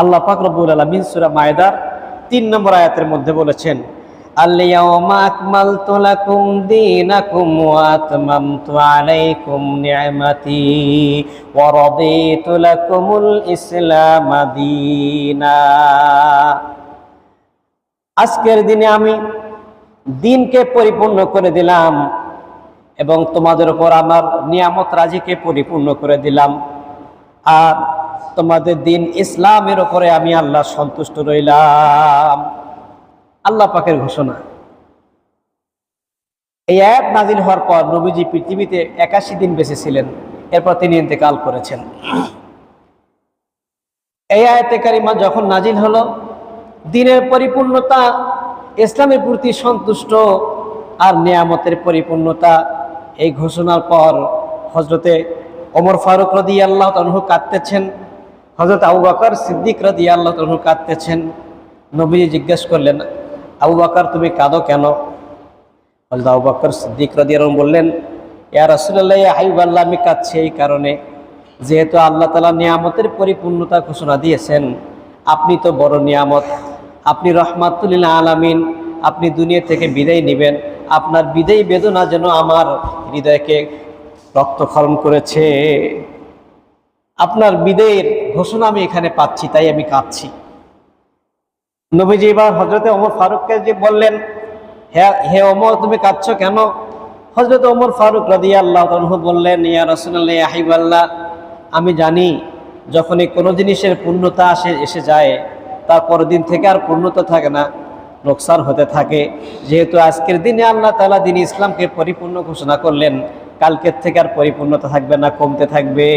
আল্লাহ পাক রব্বুল আলামিন সূরা মায়দার তিন নম্বর আয়াতের মধ্যে বলেছেন লাকুম দীনাকুম ওয়া আতমামতু আলাইকুম নি'মাতি ওয়া রাদিতু লাকুমুল ইসলাম দীনা। আজকের দিনে আমি দিনকে পরিপূর্ণ করে দিলাম এবং তোমাদের উপর আমার নিয়ামত রাজিকে পরিপূর্ণ করে দিলাম। আর তোমাদের দিন ইসলামের ওপরে আমি আল্লাহ সন্তুষ্ট রইলাম। আল্লাহ পাকের ঘোষণা। এই আয়াত নাজিল হওয়ার পর নবীজি পৃথিবীতে একাশি দিন বেঁচে ছিলেন এরপর তিনি ইন্তেকাল করেছেন। এই আয়াতে কারিমা যখন নাজিল হলো, দিনের পরিপূর্ণতা, ইসলামের প্রতি সন্তুষ্ট আর নিয়ামতের পরিপূর্ণতা, এই ঘোষণার পর হজরতে ওমর ফারুক রদি আল্লাহ তনহু কাঁদতেছেন। হজরত আবু বাকর সিদ্দিক রদি আল্লাহ তনহু কাঁদতেছেন। নবীজি জিজ্ঞেস করলেন, আবু বাকর, তুমি কাঁদো কেন? হজরত আবু বাকর সিদ্দিক রদি আলম বললেন, ইয়া রসুল্লাহ হাইব আল্লাহ আমি কাঁদছি এই কারণে। যেহেতু আল্লাহ তালা নিয়ামতের পরিপূর্ণতা ঘোষণা দিয়েছেন, আপনি তো বড় নিয়ামত। আপনি রহমাতুল্লিল্লাহ আলামিন, আপনি দুনিয়া থেকে বিদায় নেবেন। আপনার বিদায় বেদনা যেন আমার হৃদয়কে রক্তক্ষরণ করেছে। আপনার বিদায়ের ঘোষণা আমি এখানে পাচ্ছি, তাই আমি কাঁদছি। নবীজি এবার হজরতে ওমর ফারুককে যে বললেন, হে ওমর, তুমি কাঁদছ কেন? হজরত ওমর ফারুক রাদি আল্লাহ বললেন, ইয়া রসুল্লাহ আহিবাল্লাহ আমি জানি যখনই কোনো জিনিসের পূর্ণতা আসে, এসে যায়, তার পরের দিন থেকে আর পূর্ণতা থাকে না, নোকসান হতে থাকে। যেহেতু আজকের দিনে আল্লাহ তালা দিন ইসলামকে পরিপূর্ণ ঘোষণা করলেন, কালকের থেকে আর পরিপূর্ণতা থাকবে না, কমতে থাকবে।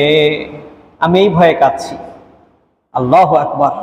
আমি এই ভয়ে কাঁদছি। আল্লাহ আকবার।